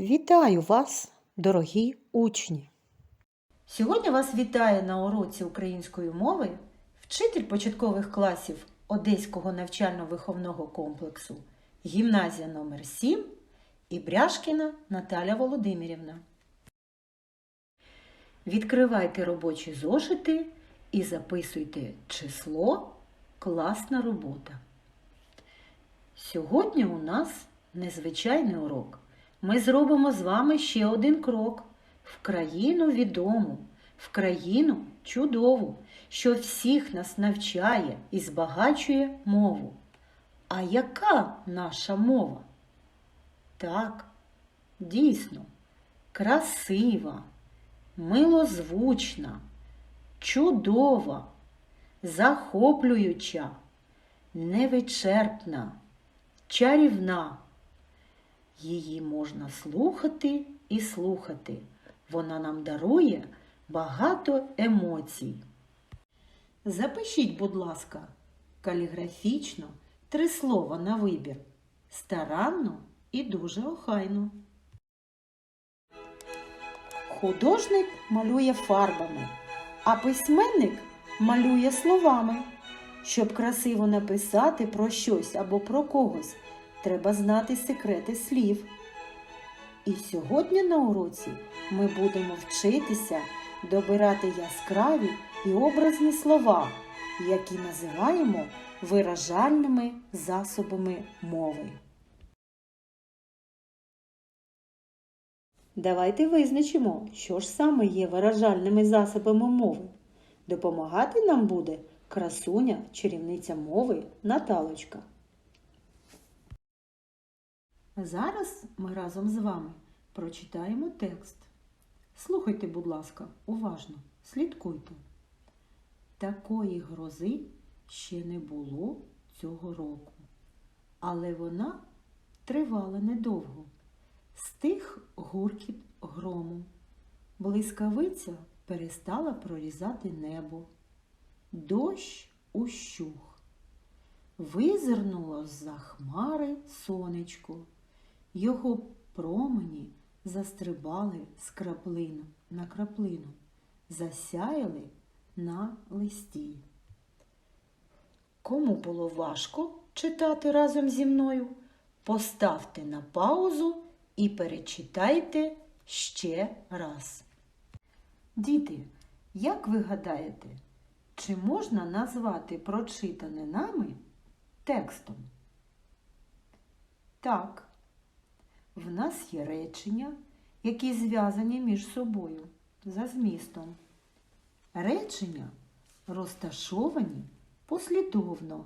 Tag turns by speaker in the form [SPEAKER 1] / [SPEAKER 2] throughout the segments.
[SPEAKER 1] Вітаю вас, дорогі учні! Сьогодні вас вітає на уроці української мови вчитель початкових класів Одеського навчально-виховного комплексу гімназія номер 7 і Бряшкіна Наталя Володимирівна. Відкривайте робочі зошити і записуйте число класна робота. Сьогодні у нас незвичайний урок. Ми зробимо з вами ще один крок в країну відому, в країну чудову, що всіх нас навчає і збагачує мову. А яка наша мова? Так, дійсно, красива, милозвучна, чудова, захоплююча, невичерпна, чарівна. Її можна слухати і слухати. Вона нам дарує багато емоцій. Запишіть, будь ласка, каліграфічно три слова на вибір. Старанно і дуже охайно. Художник малює фарбами, а письменник малює словами. Щоб красиво написати про щось або про когось, треба знати секрети слів. І сьогодні на уроці ми будемо вчитися добирати яскраві і образні слова, які називаємо виражальними засобами мови. Давайте визначимо, що ж саме є виражальними засобами мови. Допомагати нам буде красуня, чарівниця мови Наталочка. Зараз ми разом з вами прочитаємо текст. Слухайте, будь ласка, уважно, слідкуйте. Такої грози ще не було цього року, але вона тривала недовго. Стих гуркіт грому. Блискавиця перестала прорізати небо. Дощ ущух. Визирнуло з-за хмари сонечко. Його промені застрибали з краплину на краплину, засяяли на листі. Кому було важко читати разом зі мною? Поставте на паузу і перечитайте ще раз. Діти, як ви гадаєте, чи можна назвати прочитане нами текстом? Так, в нас є речення, які зв'язані між собою за змістом. Речення розташовані послідовно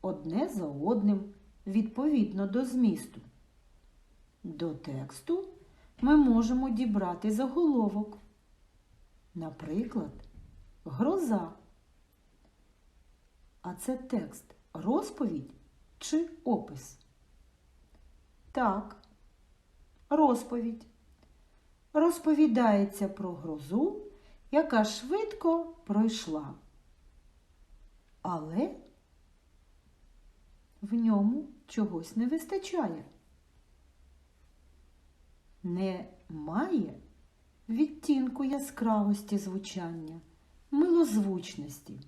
[SPEAKER 1] одне за одним відповідно до змісту. До тексту ми можемо дібрати заголовок. Наприклад, гроза. А це текст розповідь чи опис? Так, розповідь. Розповідається про грозу, яка швидко пройшла. Але в ньому чогось не вистачає. Немає відтінку яскравості звучання, милозвучності.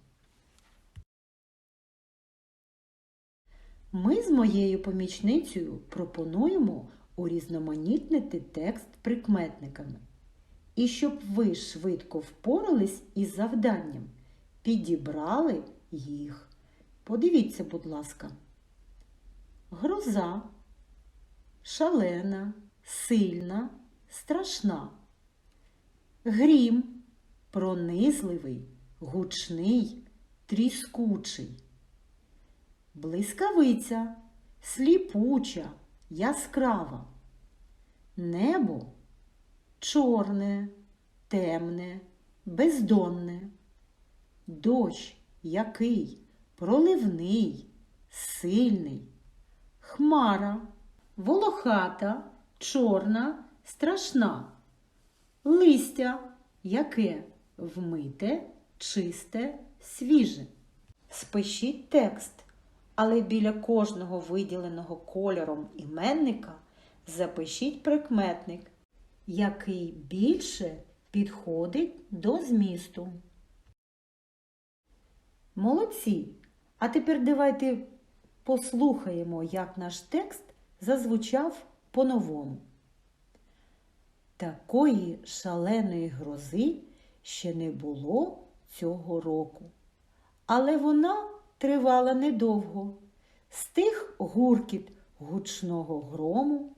[SPEAKER 1] Ми з моєю помічницею пропонуємо урізноманітнити текст прикметниками. І щоб ви швидко впорались із завданням, підібрали їх. Подивіться, будь ласка. Гроза, шалена, сильна, страшна. Грім пронизливий, гучний, тріскучий. Блискавиця, сліпуча, яскрава. Небо чорне, темне, бездонне. Дощ який, проливний, сильний. Хмара, волохата, чорна, страшна. Листя яке вмите, чисте, свіже. Спишіть текст, але біля кожного виділеного кольором іменника запишіть прикметник, який більше підходить до змісту. Молодці! А тепер давайте послухаємо, як наш текст зазвучав по-новому. Такої шаленої грози ще не було цього року. Але вона тривала недовго. Стих гуркіт гучного грому.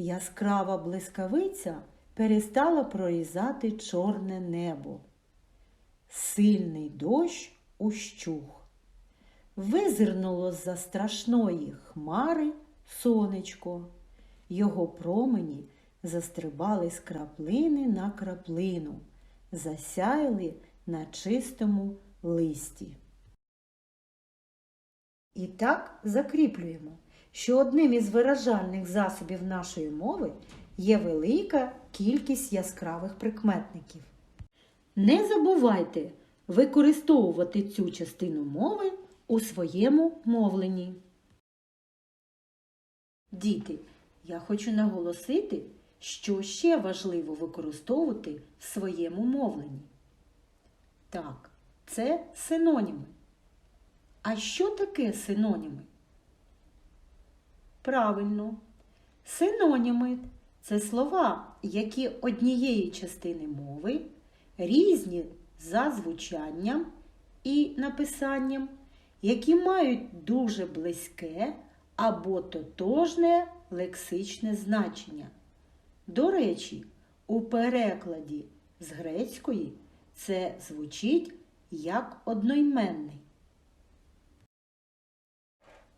[SPEAKER 1] Яскрава блискавиця перестала прорізати чорне небо. Сильний дощ ущух. Визирнуло з-за страшної хмари сонечко. Його промені застрибали з краплини на краплину, засяяли на чистому листі. І так закріплюємо, що одним із виражальних засобів нашої мови є велика кількість яскравих прикметників. Не забувайте використовувати цю частину мови у своєму мовленні. Діти, я хочу наголосити, що ще важливо використовувати в своєму мовленні. Так, це синоніми. А що таке синоніми? Правильно, синоніми це слова, які однієї частини мови різні за звучанням і написанням, які мають дуже близьке або тотожне лексичне значення. До речі, у перекладі з грецької це звучить як одноіменний.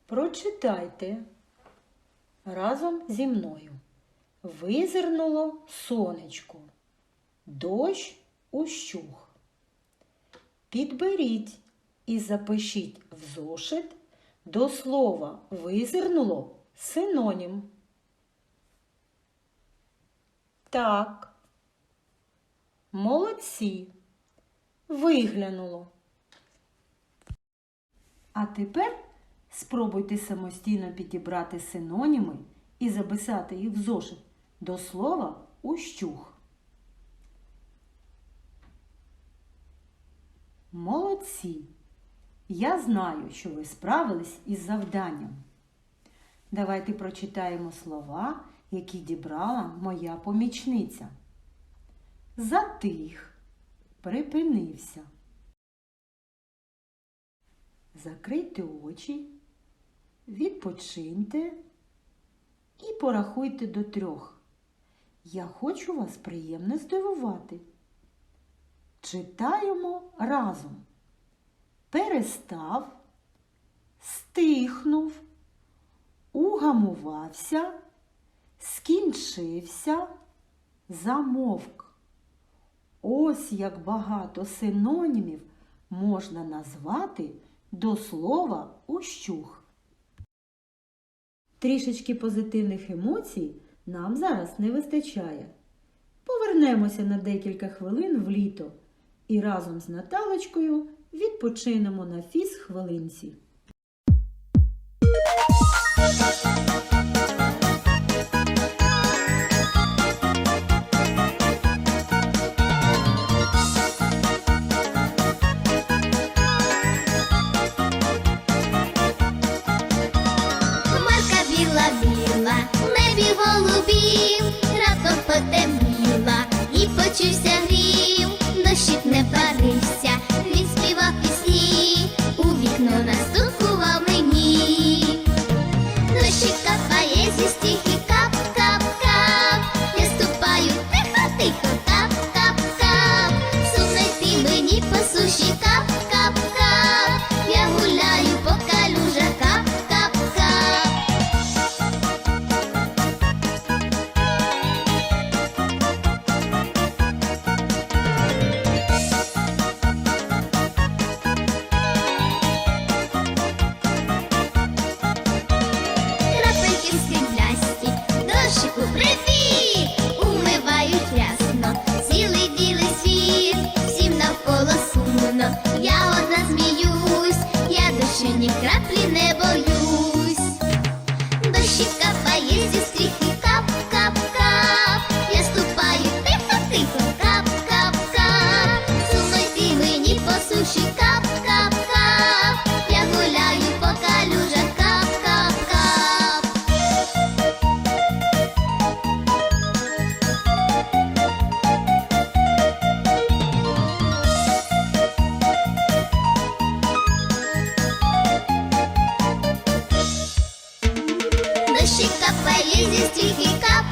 [SPEAKER 1] Прочитайте разом зі мною. Визирнуло сонечко, дощ ущух. Підберіть і запишіть в зошит до слова визирнуло синонім. Так. Молодці. Виглянуло. А тепер спробуйте самостійно підібрати синоніми і записати їх в зошит до слова ущух. Молодці! Я знаю, що ви справились із завданням. Давайте прочитаємо слова, які дібрала моя помічниця. Затих, припинився. Закрийте очі, відпочиньте і порахуйте до трьох. Я хочу вас приємно здивувати. Читаємо разом. Перестав, стихнув, угамувався, скінчився, замовк. Ось як багато синонімів можна назвати до слова ущух. Трішечки позитивних емоцій нам зараз не вистачає. Повернемося на декілька хвилин в літо і разом з Наталочкою відпочинемо на фіз хвилинці.
[SPEAKER 2] краплі не зі стріхи кап,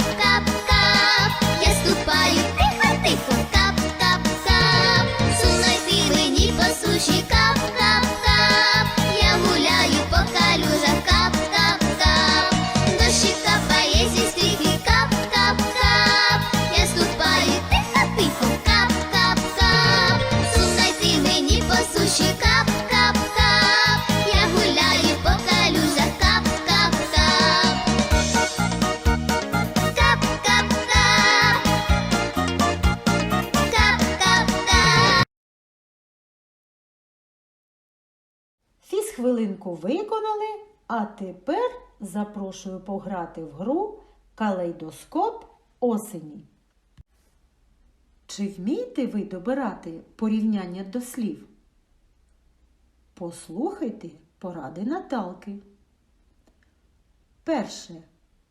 [SPEAKER 1] Фізхвилинку виконали, а тепер запрошую пограти в гру Калейдоскоп осені. Чи вмієте ви добирати порівняння до слів? Послухайте поради Наталки. Перше.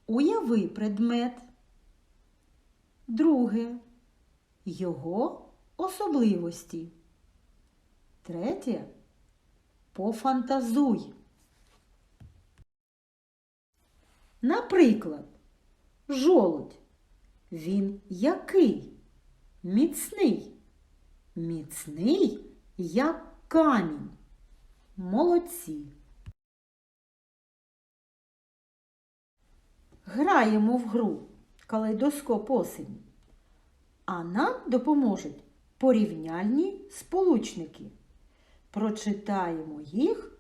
[SPEAKER 1] Уяви предмет. Друге. Його особливості. Третє. Пофантазуй. Наприклад, жолудь. Він який? Міцний. Міцний, як камінь. Молодці. Граємо в гру калейдоскоп осені. А нам допоможуть порівняльні сполучники. Прочитаємо їх,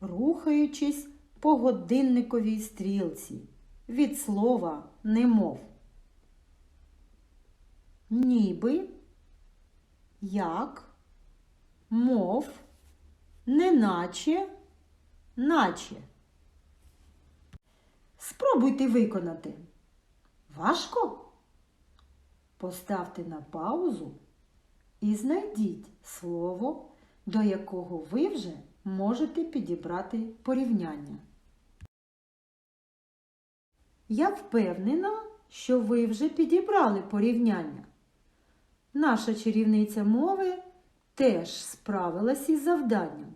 [SPEAKER 1] рухаючись по годинниковій стрілці від слова немов. Ніби, як, мов, неначе, наче. Спробуйте виконати. Важко? Поставте на паузу і знайдіть слово, до якого ви вже можете підібрати порівняння. Я впевнена, що ви вже підібрали порівняння. Наша чарівниця мови теж справилась із завданням.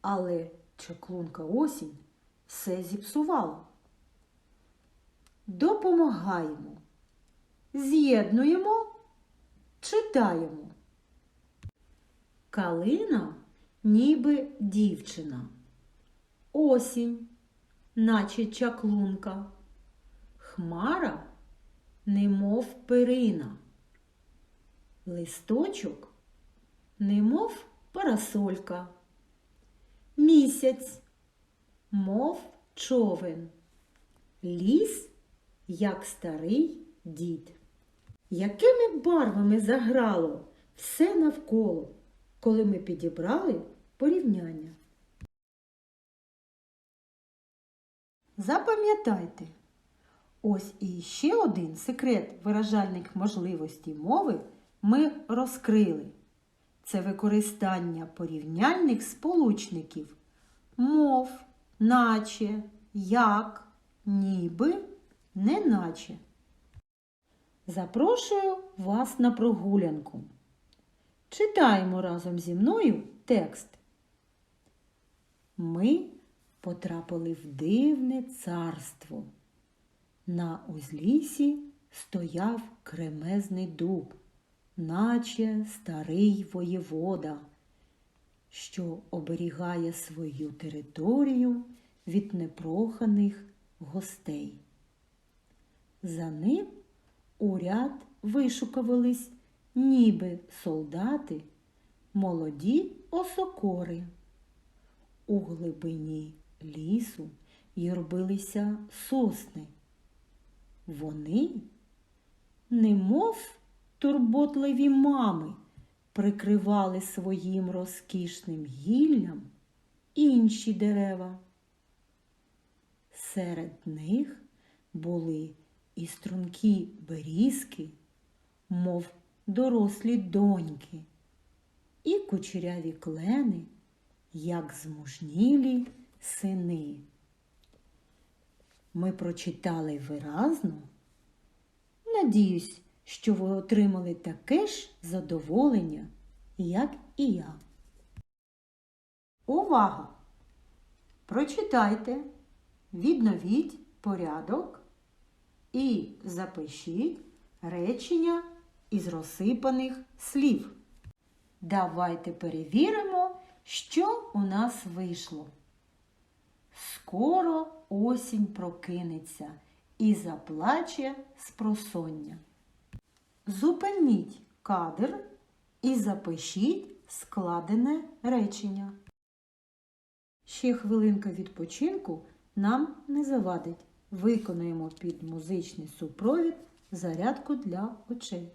[SPEAKER 1] Але чаклунка осінь все зіпсувала. Допомагаємо, з'єднуємо, читаємо. Калина ніби дівчина. Осінь, наче чаклунка. Хмара, немов перина. Листочок, немов парасолька. Місяць, мов човен. Ліс, як старий дід. Якими барвами заграло все навколо, коли ми підібрали порівняння? Запам'ятайте, ось і ще один секрет виражальних можливостей мови ми розкрили. Це використання порівняльних сполучників мов, наче, як, ніби, неначе. Запрошую вас на прогулянку. Читаємо разом зі мною текст. Ми потрапили в дивне царство. На узлісі стояв кремезний дуб, наче старий воєвода, що оберігає свою територію від непроханих гостей. За ним у ряд вишукувались ніби солдати, молоді осокори. У глибині лісу юрбилися сосни. Вони, немов турботливі мами, прикривали своїм розкішним гіллям інші дерева. Серед них були і стрункі берізки, мов дорослі доньки, і кучеряві клени, як змужнілі сини. Ми прочитали виразно. Надіюсь, що ви отримали таке ж задоволення, як і я. Увага! Прочитайте, відновіть порядок і запишіть речення із розсипаних слів. Давайте перевіримо, що у нас вийшло. Скоро осінь прокинеться і заплаче з просоння. Зупиніть кадр і запишіть складене речення. Ще хвилинка відпочинку нам не завадить. Виконуємо під музичний супровід зарядку для очей.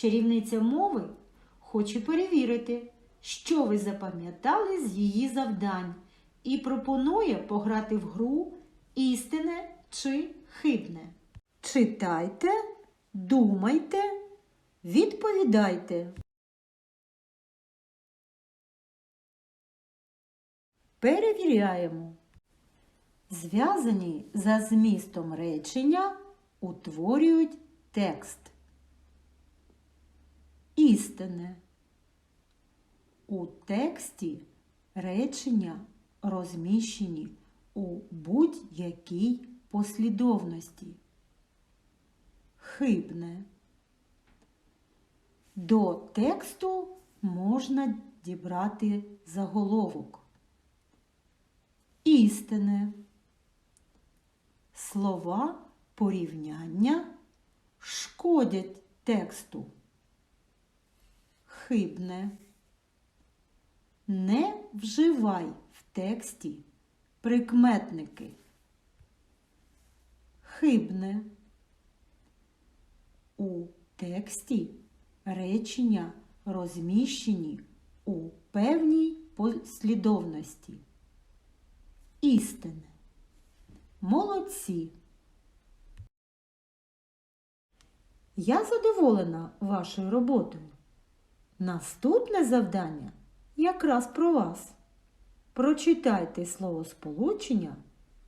[SPEAKER 1] Чарівниця мови хоче перевірити, що ви запам'ятали з її завдань, і пропонує пограти в гру істине чи хибне. Читайте, думайте, відповідайте. Перевіряємо. Зв'язані за змістом речення утворюють текст. Істине. У тексті речення розміщені у будь-якій послідовності. Хибне. До тексту можна дібрати заголовок. Істине. Слова порівняння шкодять тексту хибне. Не вживай в тексті прикметники. Хибне. У тексті речення розміщені у певній послідовності. Істине. Молодці. Я задоволена вашою роботою. Наступне завдання якраз про вас. Прочитайте словосполучення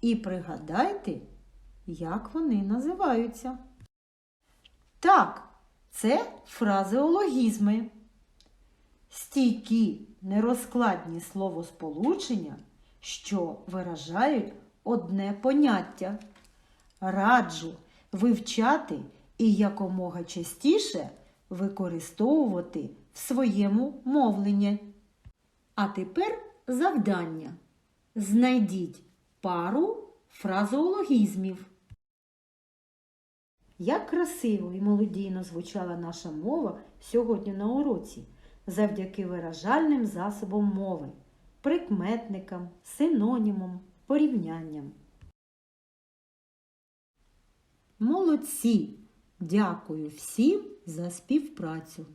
[SPEAKER 1] і пригадайте, як вони називаються. Так, це фразеологізми. Стійкі нерозкладні словосполучення, що виражають одне поняття. Раджу вивчати і якомога частіше використовувати в своєму мовленні. А тепер завдання. Знайдіть пару фразеологізмів. Як красиво і молодійно звучала наша мова сьогодні на уроці завдяки виражальним засобам мови, прикметникам, синонімам, порівнянням. Молодці! Дякую всім за співпрацю!